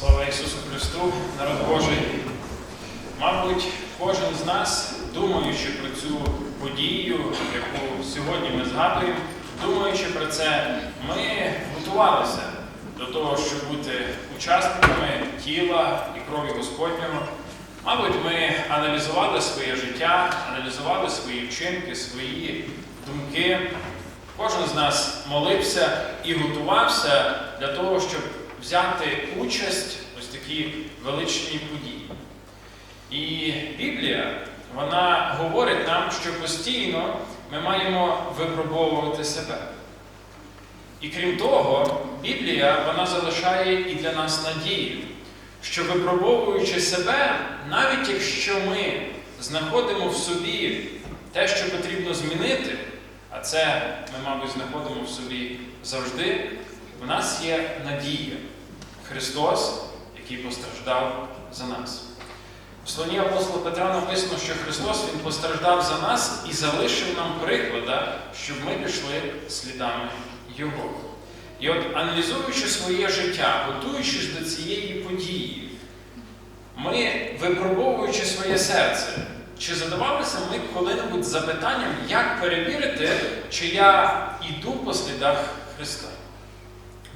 Слава Ісусу Христу, народ Божий. Мабуть, кожен з нас, думаючи про цю подію, яку сьогодні ми згадуємо, думаючи про це, ми готувалися до того, щоб бути учасниками тіла і крові Господнього. Мабуть, ми аналізували своє життя, аналізували свої вчинки, свої думки. Кожен з нас молився і готувався для того, щоб взяти участь ось такій величній події. І Біблія, вона говорить нам, що постійно ми маємо випробовувати себе. І крім того, Біблія вона залишає і для нас надію, що випробовуючи себе, навіть якщо ми знаходимо в собі те, що потрібно змінити, а це ми, мабуть, знаходимо в собі завжди, в нас є надія. Христос, який постраждав за нас. У слові апостола Петра написано, що Христос Він постраждав за нас і залишив нам приклада, щоб ми пішли слідами Його. І от аналізуючи своє життя, готуючись до цієї події, ми, випробовуючи своє серце, чи задавалися ми коли-небудь запитанням, як перевірити, чи я йду по слідах Христа?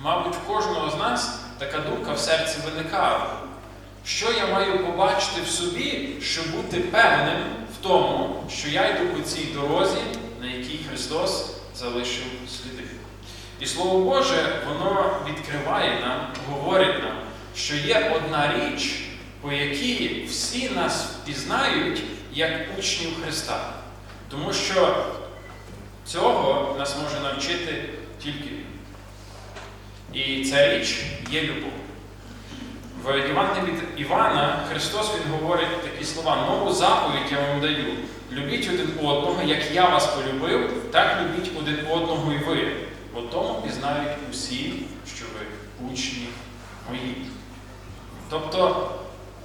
Мабуть, в кожного з нас така думка в серці виникала. Що я маю побачити в собі, щоб бути певним в тому, що я йду по цій дорозі, на якій Христос залишив сліди. І Слово Боже, воно відкриває нам, говорить нам, що є одна річ, по якій всі нас впізнають як учнів Христа. Тому що цього нас може навчити тільки Він. І ця річ є любов. В Євангелії від Івана Христос Він говорить такі слова: нову заповідь я вам даю. Любіть один одного, як я вас полюбив, так любіть один одного і ви. Бо тому пізнають усі, що ви учні мої. Тобто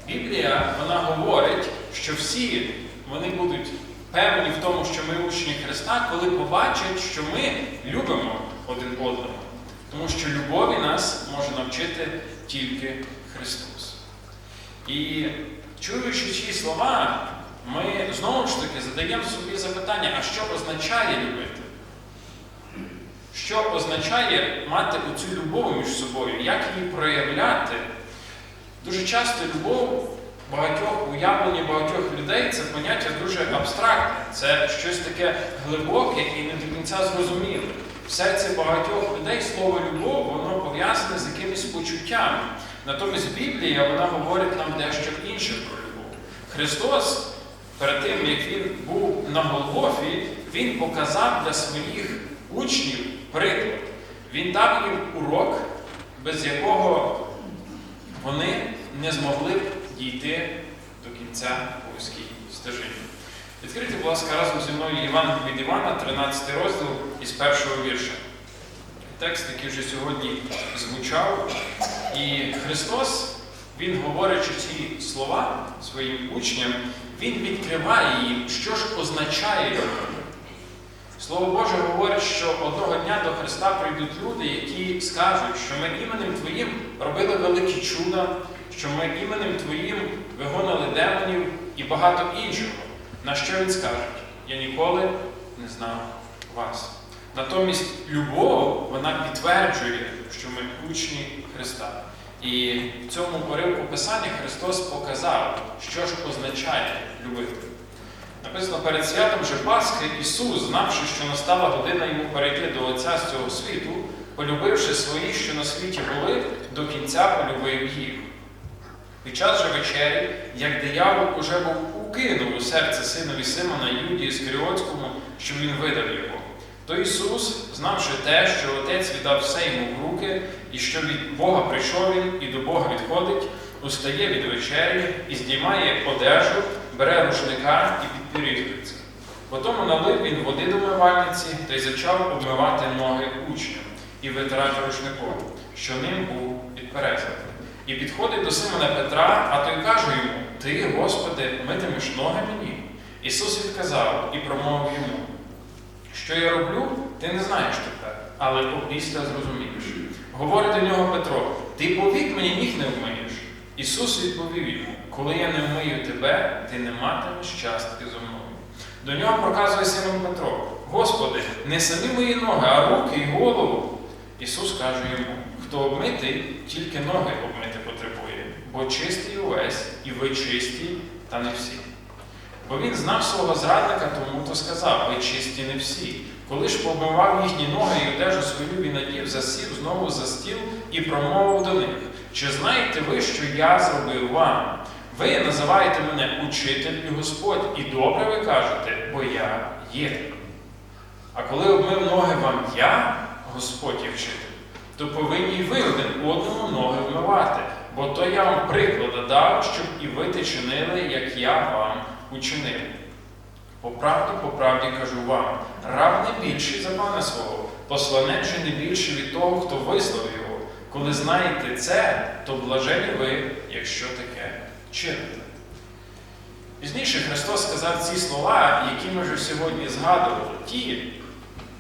Біблія вона говорить, що всі вони будуть певні в тому, що ми учні Христа, коли побачать, що ми любимо один одного. Тому що любові нас може навчити тільки Христос. І чуючи ці слова, ми знову ж таки задаємо собі запитання, а що означає любити? Що означає мати оцю любов між собою, як її проявляти? Дуже часто любов багатьох уявлення багатьох людей це поняття дуже абстрактне, це щось таке глибоке і не до кінця зрозуміле. В серці багатьох людей слово любов, воно пов'язане з якимись почуттями. Натомість Біблія вона говорить нам дещо інше про любов. Христос, перед тим, як Він був на Голгофі, Він показав для своїх учнів приклад. Він дав їм урок, без якого вони не змогли б дійти до кінця вузькій стежині. Відкрийте, будь ласка, разом зі мною Євангелій від Івана, 13 розділ із першого вірша. Текст, який вже сьогодні звучав. І Христос, Він, говорячи ці слова своїм учням, Він відкриває їм, що ж означає. Слово Боже говорить, що одного дня до Христа прийдуть люди, які скажуть, що ми іменем Твоїм робили великі чуда, що ми іменем Твоїм вигонили демонів і багато іншого. На що він скаже? Я ніколи не знав вас. Натомість любов вона підтверджує, що ми учні Христа. І в цьому поривку Писання Христос показав, що ж означає любити. Написано перед святом же Пасхи Ісус, знавши, що настала година йому перейти до Отця з цього світу, полюбивши свої, що на світі були, до кінця полюбив їх. Під час же вечері, як диявол уже був укинув у серце синові Симона Юді Іскаріотському, що він видав його. То Ісус, знавши те, що Отець віддав все йому в руки, і що від Бога прийшов він і до Бога відходить, устає від вечері і здіймає одежу, бере рушника і підпірюється. Потім налив він води до мивальниці та й почав обмивати ноги учням і витирати рушником, що ним був підперезаний. І підходить до Симона Петра, а той каже йому: Ти, Господи, митимеш ноги мені. Ісус відказав і промовив йому, що я роблю, ти не знаєш тепер, але опісля зрозумієш. Говорить до нього Петро: Ти повік мені ніг не вмиєш. Ісус відповів йому: Коли я не вмию тебе, ти не матимеш частки зо мною. До нього проказує Симон Петро: Господи, не самі мої ноги, а руки і голову. Ісус каже йому: Хто обмитий, тільки ноги обмити потребує, бо чистий увесь, і ви чисті, та не всі. Бо він знав свого зрадника, тому то сказав: ви чисті не всі. Коли ж побивав їхні ноги і одежу свою він надів, засів знову за стіл і промовив до них: Чи знаєте ви, що я зробив вам? Ви називаєте мене учитель і Господь, і добре ви кажете, бо я є. А коли обмив ноги вам я, Господь і вчитель, то повинні й ви один одному ноги вмивати, бо то я вам приклада дав, щоб і ви те чинили, як я вам учинив. По правді, по правді кажу вам, раб не більший за пана свого, посланець же не більший від того, хто вислав його. Коли знаєте це, то блажені ви, якщо таке чините. Пізніше Христос сказав ці слова, які ми вже сьогодні згадували, ті,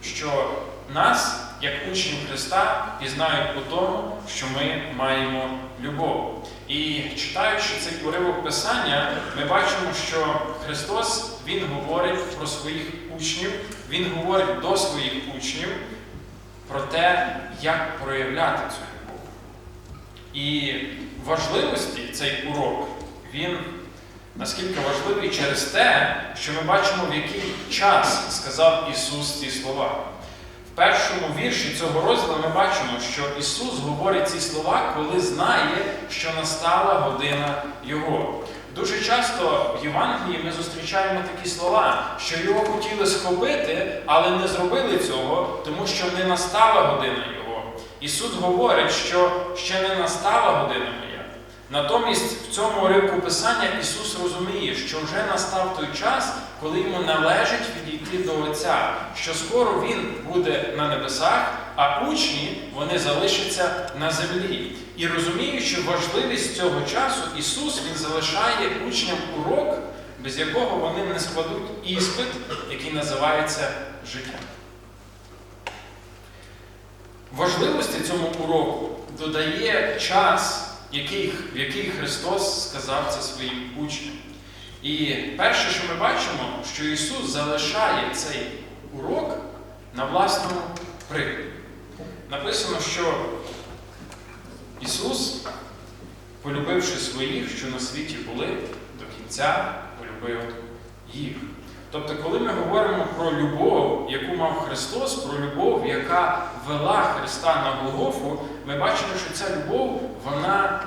що нас, як учнів Христа, пізнають по тому, що ми маємо любов. І читаючи цей уривок Писання, ми бачимо, що Христос Він говорить про своїх учнів, Він говорить до своїх учнів про те, як проявляти цю любов. І важливості цей урок, він наскільки важливий через те, що ми бачимо, в який час сказав Ісус ці слова. Першому вірші цього розділу ми бачимо, що Ісус говорить ці слова, коли знає, що настала година Його. Дуже часто в Євангелії ми зустрічаємо такі слова, що його хотіли схопити, але не зробили цього, тому що не настала година Його. Ісус говорить, що ще не настала година. Натомість в цьому уривку Писання Ісус розуміє, що вже настав той час, коли йому належить відійти до Отця, що скоро Він буде на небесах, а учні вони залишаться на землі. І розуміючи важливість цього часу, Ісус Він залишає учням урок, без якого вони не складуть іспит, який називається життя. Важливості цьому уроку додає час який, в який Христос сказав це своїм учням. І перше, що ми бачимо, що Ісус залишає цей урок на власному прикладі. Написано, що Ісус, полюбивши своїх, що на світі були, до кінця полюбив їх. Тобто, коли ми говоримо про любов, яку мав Христос, про любов, яка вела Христа на Голгофу, ми бачимо, що ця любов, вона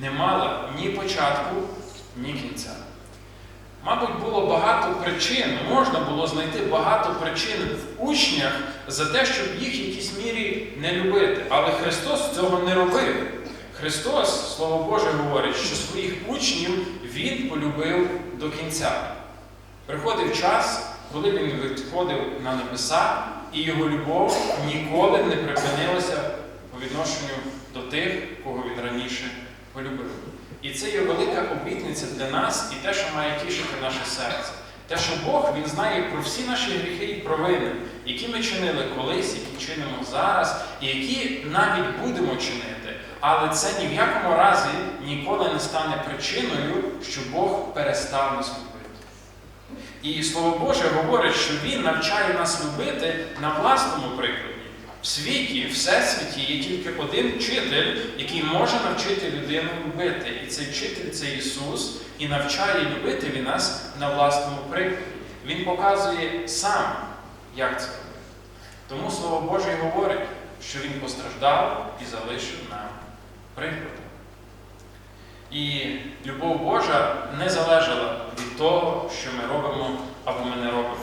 не мала ні початку, ні кінця. Мабуть, було багато причин, можна було знайти багато причин в учнях за те, щоб їх в якійсь мірі не любити. Але Христос цього не робив. Христос, Слово Боже, говорить, що своїх учнів Він полюбив до кінця. Приходив час, коли він відходив на небеса, і його любов ніколи не припинилася по відношенню до тих, кого він раніше полюбив. І це є велика обітниця для нас і те, що має тішити наше серце. Те, що Бог Він знає про всі наші гріхи і провини, які ми чинили колись, які чинимо зараз, і які навіть будемо чинити. Але це ні в якому разі ніколи не стане причиною, що Бог перестав нас любити. І Слово Боже говорить, що Він навчає нас любити на власному прикладі. В світі, в всесвіті є тільки один вчитель, який може навчити людину любити. І цей вчитель це Ісус, і навчає любити Він нас на власному прикладі. Він показує сам, як це робити. Тому Слово Боже говорить, що Він постраждав і залишив нам приклад. І любов Божа не залежала від того, що ми робимо або ми не робимо.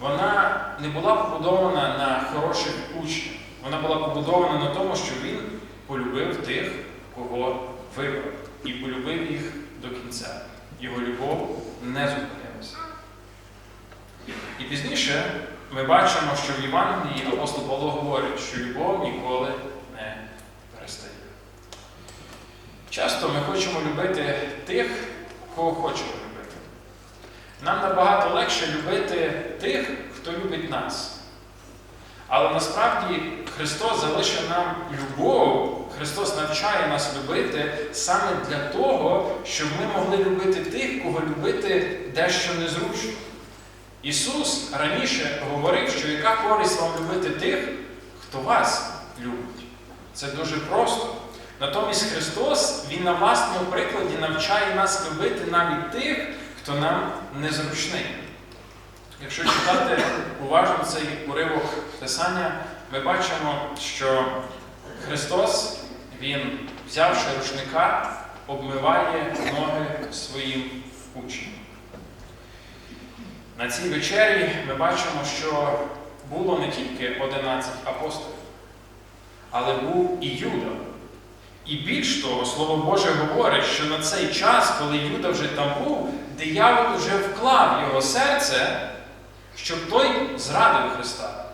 Вона не була побудована на хороших учнях. Вона була побудована на тому, що він полюбив тих, кого вибрав, і полюбив їх до кінця. Його любов не зупинилася. І пізніше ми бачимо, що в Євангелії апостол Павло говорить, що любов ніколи не перестає. Часто ми хочемо любити тих, кого хочемо любити. Нам набагато легше любити тих, хто любить нас. Але насправді Христос залишив нам любов, Христос навчає нас любити саме для того, щоб ми могли любити тих, кого любити дещо незручно. Ісус раніше говорив, що яка користь вам любити тих, хто вас любить. Це дуже просто. Натомість Христос, Він на власному прикладі навчає нас любити навіть тих, хто нам незручний. Якщо читати уважно цей уривок Писання, ми бачимо, що Христос, Він, взявши рушника, обмиває ноги своїм учням. На цій вечері ми бачимо, що було не тільки 11 апостолів, але був і Юда. І більш того, Слово Боже говорить, що на цей час, коли Юда вже там був, диявол вже вклав його серце, щоб той зрадив Христа.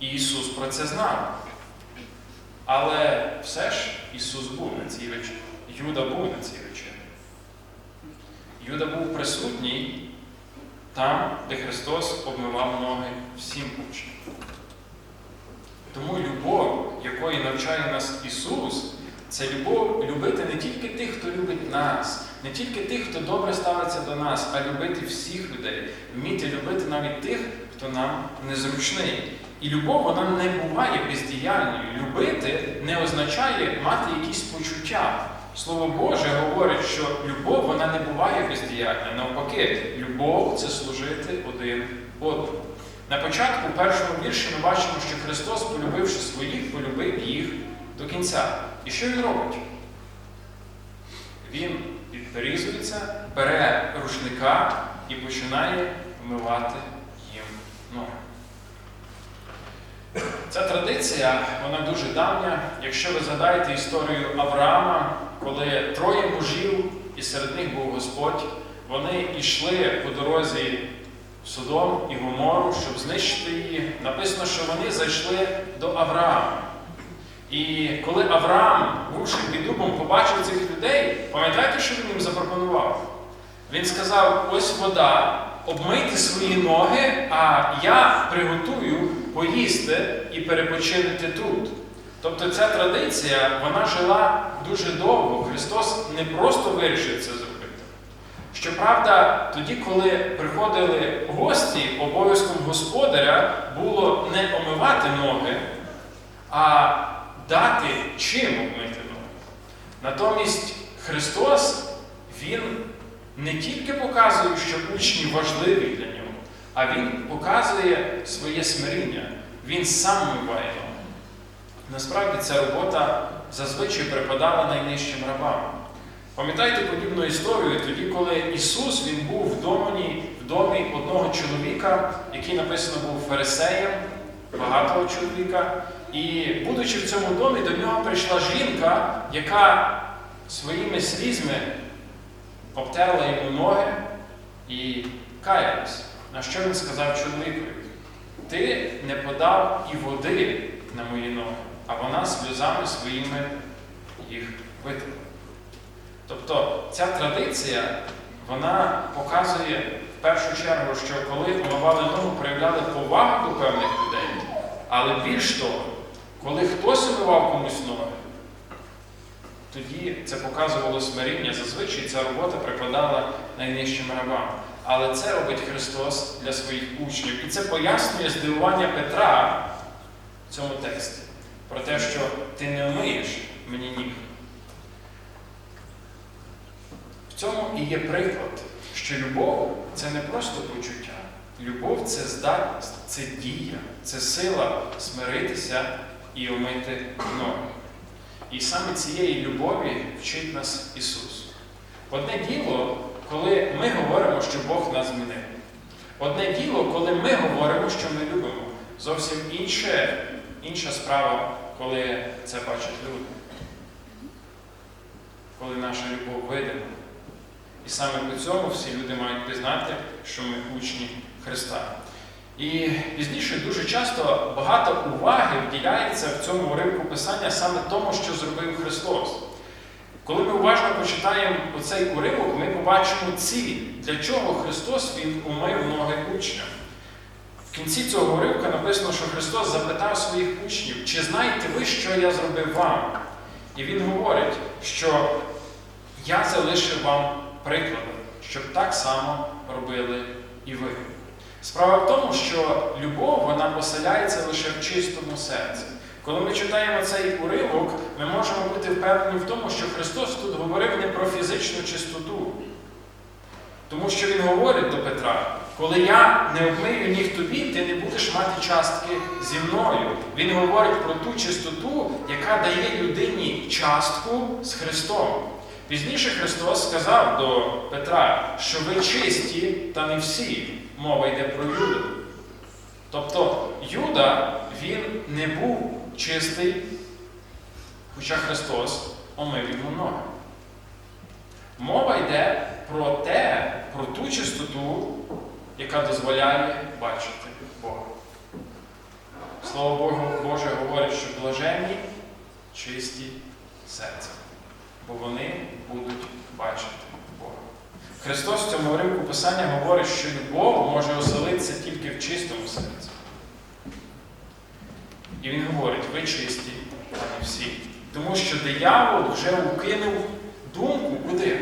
І Ісус про це знав. Але все ж Ісус був на цій вечері. Юда був на цій вечері. Юда був присутній там, де Христос обмивав ноги всім учням. Тому любов, якої навчає нас Ісус, це любов любити не тільки тих, хто любить нас, не тільки тих, хто добре ставиться до нас, а любити всіх людей, вміти любити навіть тих, хто нам незручний. І любов вона не буває бездіяльною. Любити не означає мати якісь почуття. Слово Боже говорить, що любов вона не буває бездіяльною. Навпаки, любов це служити один одному. На початку у першому вірші ми бачимо, що Христос, полюбивши своїх, полюбив їх до кінця. І що він робить? Він підперізується, бере рушника і починає вмивати їм ноги. Ця традиція, вона дуже давня. Якщо ви згадаєте історію Авраама, коли троє мужів, і серед них був Господь, вони йшли по дорозі Содом і Гомору, щоб знищити її. Написано, що вони зайшли до Авраама. І коли Авраам, бувши під дубом, побачив цих людей, пам'ятаєте, що він їм запропонував? Він сказав: ось вода, обмийте свої ноги, а я приготую поїсти і перепочинити тут. Тобто ця традиція вона жила дуже довго. Христос не просто вирішив це зробити. Щоправда, тоді, коли приходили гості, обов'язком господаря було не омивати ноги, а дати чим обмити ноги. Натомість Христос, Він не тільки показує, що учні важливі для нього, а Він показує своє смиріння. Він сам вмиває ноги. Насправді ця робота зазвичай припадала найнижчим рабам. Пам'ятаєте подібну історію тоді, коли Ісус він був в домі, в домі одного чоловіка, який написано був фарисеєм, багатого чоловіка. І, будучи в цьому домі, до нього прийшла жінка, яка своїми слізьми обтерла йому ноги і каялась. На що він сказав чоловікові? Ти не подав і води на мої ноги, а вона сльозами своїми їх витерла. Тобто ця традиція, вона показує в першу чергу, що коли омивали ногу, проявляли повагу до певних людей, але більш того, коли хтось омивав комусь ноги, тоді це показувало смиріння. Зазвичай ця робота припадала найнижчим рабам. Але це робить Христос для своїх учнів. І це пояснює здивування Петра в цьому тексті про те, що ти не вмиєш мені ніг. В цьому і є приклад, що любов це не просто почуття. Любов це здатність, це дія, це сила смиритися і омити ноги. І саме цієї любові вчить нас Ісус. Одне діло, коли ми говоримо, що Бог нас змінив. Одне діло, коли ми говоримо, що ми любимо. Зовсім інше, інша справа, коли це бачать люди. Коли наша любов видима. І саме по цьому всі люди мають пізнати, що ми учні Христа. І пізніше дуже часто багато уваги вділяється в цьому уривку Писання саме тому, що зробив Христос. Коли ми уважно почитаємо оцей уривок, ми побачимо ціль, для чого Христос Він умив ноги учням. В кінці цього уривка написано, що Христос запитав своїх учнів, чи знаєте ви, що я зробив вам? І Він говорить, що я залишив вам приклади, щоб так само робили і ви. Справа в тому, що любов вона поселяється лише в чистому серці. Коли ми читаємо цей уривок, ми можемо бути впевнені в тому, що Христос тут говорив не про фізичну чистоту. Тому що Він говорить до Петра, коли я не обмию ніг тобі, ти не будеш мати частки зі мною. Він говорить про ту чистоту, яка дає людині частку з Христом. Пізніше Христос сказав до Петра, що ви чисті, та не всі. Мова йде про Юду. Тобто Юда, він не був чистий, хоча Христос омив йому ноги. Мова йде про те, про ту чистоту, яка дозволяє бачити Бога. Слово Богу Боже говорить, що блаженні чисті серця, бо вони будуть бачити. Христос в цьому уривку Писання говорить, що любов може оселитися тільки в чистому серці. І він говорить, ви чисті, а всі. Тому що диявол вже укинув думку куди?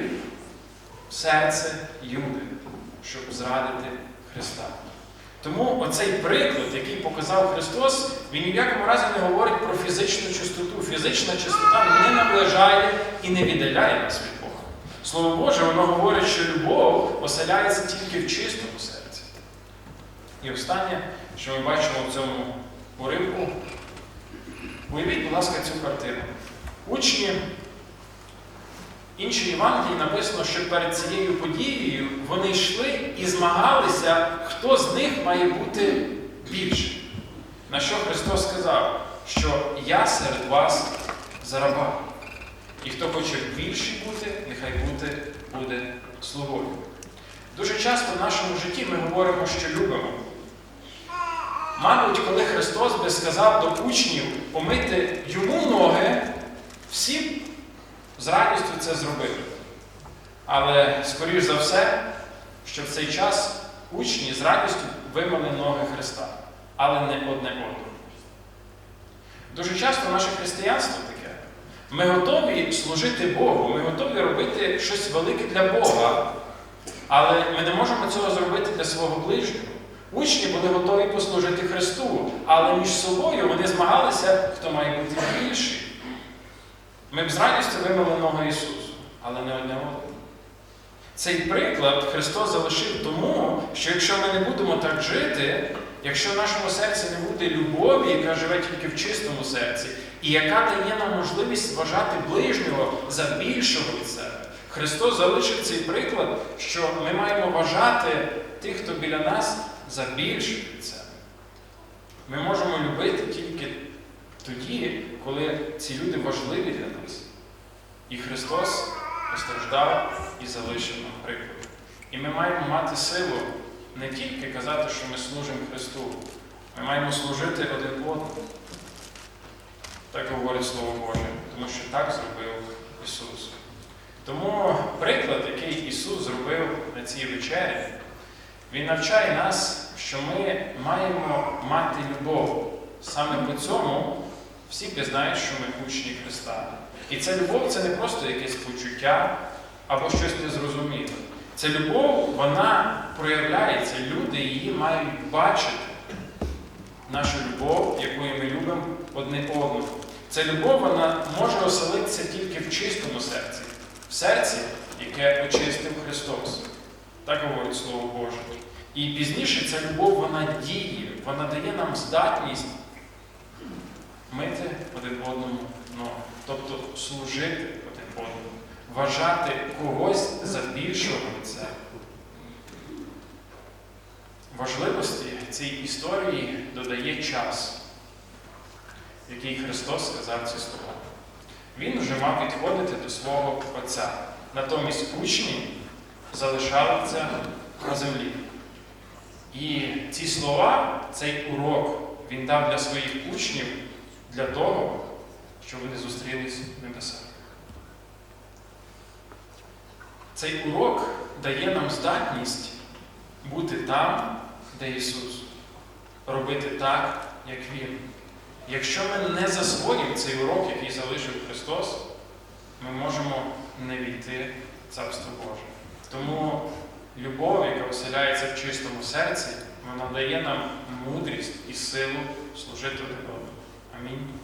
В серце Юди, щоб зрадити Христа. Тому оцей приклад, який показав Христос, він ні в якому разі не говорить про фізичну чистоту. Фізична чистота не наближає і не віддаляє нас від. Слово Боже, воно говорить, що любов оселяється тільки в чистому серці. І останнє, що ми бачимо в цьому уривку, уявіть, будь ласка, цю картину. Учні іншій Євангелії написано, що перед цією подією вони йшли і змагалися, хто з них має бути більшим. На що Христос сказав, що я серед вас за раба. І хто хоче більший бути, нехай бути буде слугою. Дуже часто в нашому житті ми говоримо, що любимо. Мабуть, коли Христос би сказав до учнів помити йому ноги, всі з радістю це зробили. Але, скоріш за все, що в цей час учні з радістю вимили ноги Христа, але не одне одного. Дуже часто наше християнство. Ми готові служити Богу, ми готові робити щось велике для Бога, але ми не можемо цього зробити для свого ближнього. Учні були готові послужити Христу, але між собою вони змагалися, хто має бути більший. Ми б з радістю вимили ноги Ісусу, але не одне одного. Цей приклад Христос залишив тому, що якщо ми не будемо так жити, якщо в нашому серці не буде любові, яка живе тільки в чистому серці, і яка дає нам можливість вважати ближнього за більшого від себе, Христос залишив цей приклад, що ми маємо вважати тих, хто біля нас, за більших від себе. Ми можемо любити тільки тоді, коли ці люди важливі для нас. І Христос постраждав і залишив нам приклад. І ми маємо мати силу не тільки казати, що ми служимо Христу, ми маємо служити один одному. Так говорить Слово Боже, тому що так зробив Ісус. Тому приклад, який Ісус зробив на цій вечері, Він навчає нас, що ми маємо мати любов. Саме по цьому всі пізнають, що ми учні Христа. І ця любов це не просто якесь почуття або щось незрозуміле. Ця любов, вона проявляється, люди її мають бачити. Нашу любов, якою ми любимо одне одного. Ця любов вона може оселитися тільки в чистому серці, в серці, яке очистив Христос. Так говорить Слово Боже. І пізніше ця любов вона діє, вона дає нам здатність мити один одному ноги, тобто служити один одному, вважати когось за більшого від себе. Важливості цій історії додає час, який Христос сказав ці слова. Він вже мав підходити до свого Отця. Натомість учні залишалися на землі. І ці слова, цей урок, він дав для своїх учнів для того, щоб вони зустрілись в небесах. Цей урок дає нам здатність бути там, де Ісус. робити так, як Він. Якщо ми не засвоїмо цей урок, який залишив Христос, ми можемо не війти в Царство Боже. Тому любов, яка оселяється в чистому серці, вона дає нам мудрість і силу служити одному. Амінь.